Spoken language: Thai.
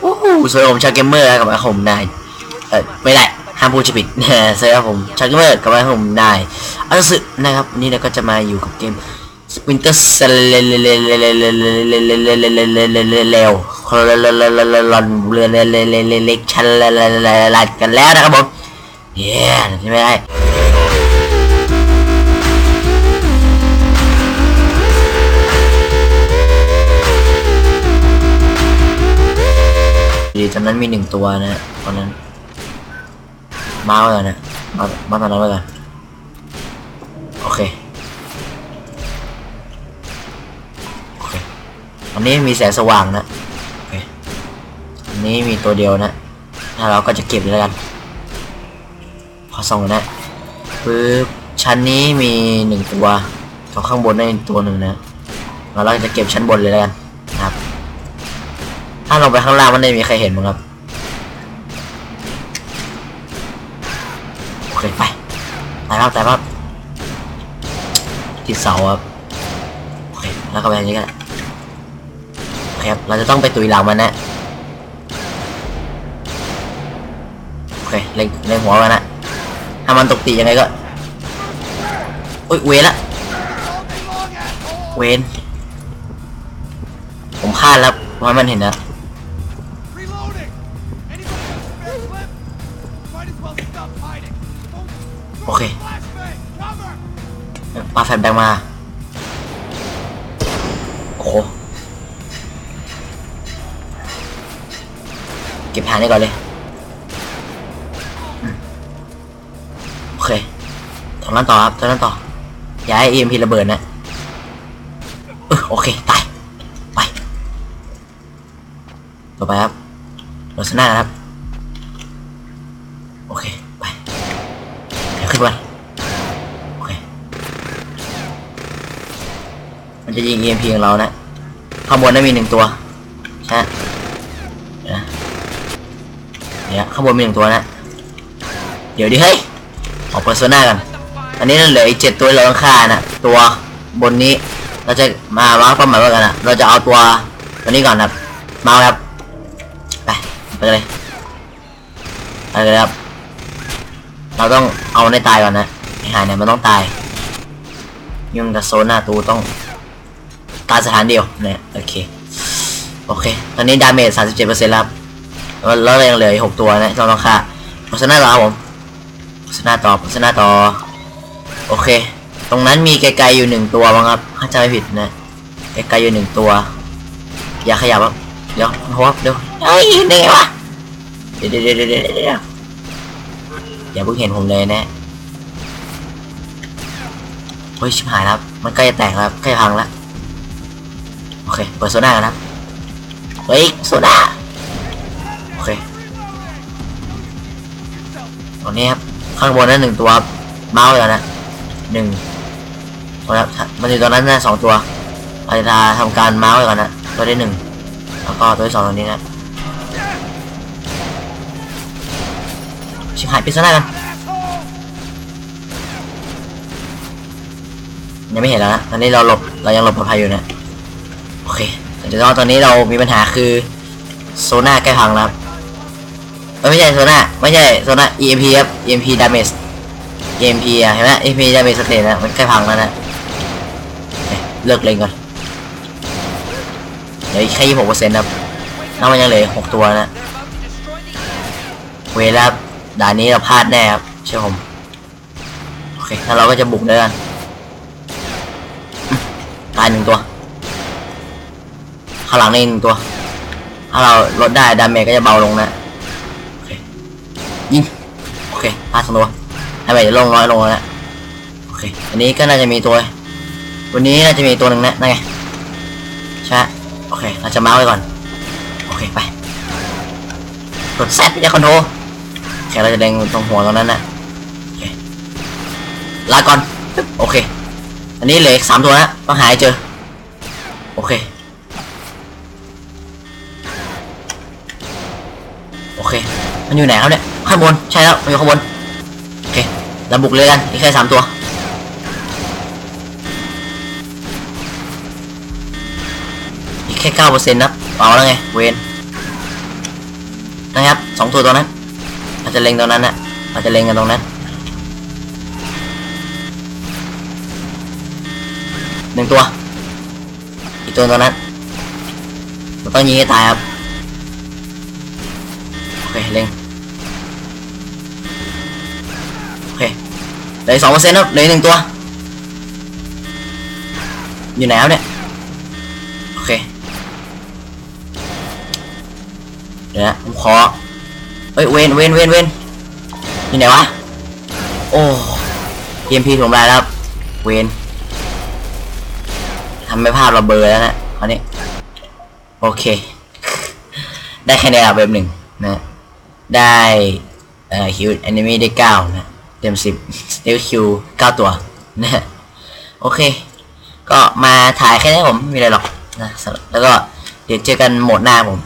โอ้โหสวัสดีผมชาเกมเมอร์กับผมนายเออไม่ได้ห้ามพูดชื่อผิดสวัสดีครับผมชาเกมเมอร์กับผมนายอันสึนะครับวันนี้เราก็จะมาอยู่กับเกม Splinter Cell เร็วเรือเรือเรือเล็กชั้นลัดกันแล้วนะครับผมเย้ใช่ไหมได้ มีหนึ่งตัวนะตอนนั้น มาไว้ก่อนนะมามาตอนนั้นไว้ก่อนโอเคโอเคอันนี้มีแสงสว่างนะโอเคอันนี้มีตัวเดียวนะ ถ้าเราก็จะเก็บเลยแล้วกัน พอส่องนนะปึ๊บชั้นนี้มีหนึ่งตัวตัวข้างบนได้ตัวหนึ่งนะเราจะเก็บชั้นบนเลยแล้วกันครับ ถ้าลงไปข้างล่างมันไม่มีใครเห็นมั้งครับ แล้วตายแล้วติดเสาครับโอเคแล้วก็ไปทางนี้กันโอเครับเราจะต้องไปตุยหลังมันนะโอเคเล็งเล็งหัวมันนะถ้ามันตกตียังไงก็อุ้ยเวละเวนผมคาดแล้วว่ามันเห็นนะ โอเคปาแฟนแบงมา โอ้โห เก็บฐานนี้ก่อนเลย โอเคทางนั้นต่อครับทางนั้นต่อ อย่าให้ EMP ระเบิดนะเออโอเค ตาย ไป ต่อไปครับโรสนาครับ มันจะยิง EMP ของเรานะ ข้างบนได้มีหนึ่งตัวใช่ไหมเนะเนี่ยข้างบนมีหนึ่งตัวนะ เดี๋ยวดิเฮ้ยออกเปอร์โซนากัน อันนี้เราเหลืออีกเจ็ดตัวเราต้องฆ่านะตัวบนนี้เราจะมาว้างเป้าหมายไว้กันนะเราจะเอาตัวตัวนี้ก่อนครับมาครับไปไปเลยไปเลยครับ เราต้องเอาในตายก่อนนะไอ้หายเนี่ยมันต้องตายยุ่งกับโซน่าตูต้อง ตายสถานเดียวเนี่ยโอเค โอเค ตอนนี้ดาเมจ37%แล้วครับแล้วแล้วเรายังเหลืออีก6ตัวนะเราต้องฆ่าโฆษณาต่อครับผมโฆษณาต่อโฆษณาต่อ โอเค ตรงนั้นมีไกลๆอยู่หนึ่งตัวบ้างครับถ้าจำไม่ผิดนะ ไกลๆอยู่หนึ่งตัว อย่าขยับครับเดี๋ยวโหเดี๋ยวเฮ้ยเนี่ไงวะเดี๋ยวเดี๋ยวเดี๋ยวเดี๋ยวเดี๋ยวอย่าเพิ่งเห็นผมเลยนะเฮ้ยชิบหายแล้วครับมันใกล้จะแตกแล้วใกล้พังแล้ว โอเค เปิดโซน่ากันะครับเฮ้ยโซน่าโอเคตอนนี้ครับ ข้างบนนั้นหนึ่งตัวเมาส์แล้วนะหนึ่งตัวครับมันอยู่ตอนนั้นนะสองตัวเราจะทำการเมาส์ก่อนนะตัวที่หนึ่งแล้วก็ตัวที่สองตัวนี้นะชิบหายปิดโซน่ากันยังไม่เห็นแล้วนะตอนนี้เราหลบ เรายังหลบปลอดภัยอยู่นะ โอเคแต่ตอนนี้เรามีปัญหาคือโซน่าใกล้พังแล้วไม่ใช่โซน่าไม่ใช่โซน่า EMP ครับ EMP damage EMP อะเห็นไหม EMP damage state นะมันใกล้พังแล้วนะเเลิกเล่นก่อนเหลือแค่ยี่หกเปอร์เซ็นต์ครับน้องมันยังเหลือหกตัวนะ เวลาด่านนี้เราพลาดแน่ครับเชื่อผมโอเคแล้วเราก็จะบุกเลยกันตายหนึ่งตัว ข้างหลังนี่หนึ่งตัว ถ้าเราลดได้ดาเมจก็จะเบาลงนะโอเคยิงโอเคพลาดสองตัวให้ไปลงน้อยลงแล้วโอเคอันนี้ก็น่าจะมีตัว วันนี้น่าจะมีตัวหนึ่งนะนั่นไงใช่โอเคเราจะเมาไว้ก่อนโอเคไปกดแซดยาคอนโทรโอเคเราจะเล็งตรงหัวตรงนั้นนะโอเคลาก่อนโอเค อันนี้เหลืออีกสามตัวนะต้องหาให้เจอ โอเค มันอยู่ไหนครับเนี่ยข้างบนใช่แล้วมันอยู่ข้างบนโอเคเราบุกเลยกันอีกแค่สามตัวอีกแค่เก้าเปอร์เซ็นต์นะเอาแล้วไงเวนนะครับสองตัวตัวนั้นเราจจะเล็งตรงนั้นนะเราจจะเล็งกันตรงนั้นหนึ่งตัว อีกตัวตัวนั้นเราต้องยิงให้ตายครับ เคเล็งโอเคเหลือสองเปอร์เซ็นต์ครับเหลือหนึ่งตัว อยู่ไหนครับเนี่ย โอเค เดี๋ยวนะผมขอเฮ้ยเวนเวนเวนเวนอยู่ไหนวะ โอ้เอ็มพีผมได้แล้วครับ เวนทำไม่พลาดเราเบลอร์แล้วนะคราวนี้ โอเค ได้คะแนนเว็บหนึ่งนะ ได้เอ่อคิวแอนิเมได้เก้านะเต็มสิบสเตลคิวเก้าตัวนะโอเค ก็มาถ่ายแค่นี้ผมไม่มีอะไรหรอกนะแล้วก็เดี๋ยวเจอกันโหมดหน้าผม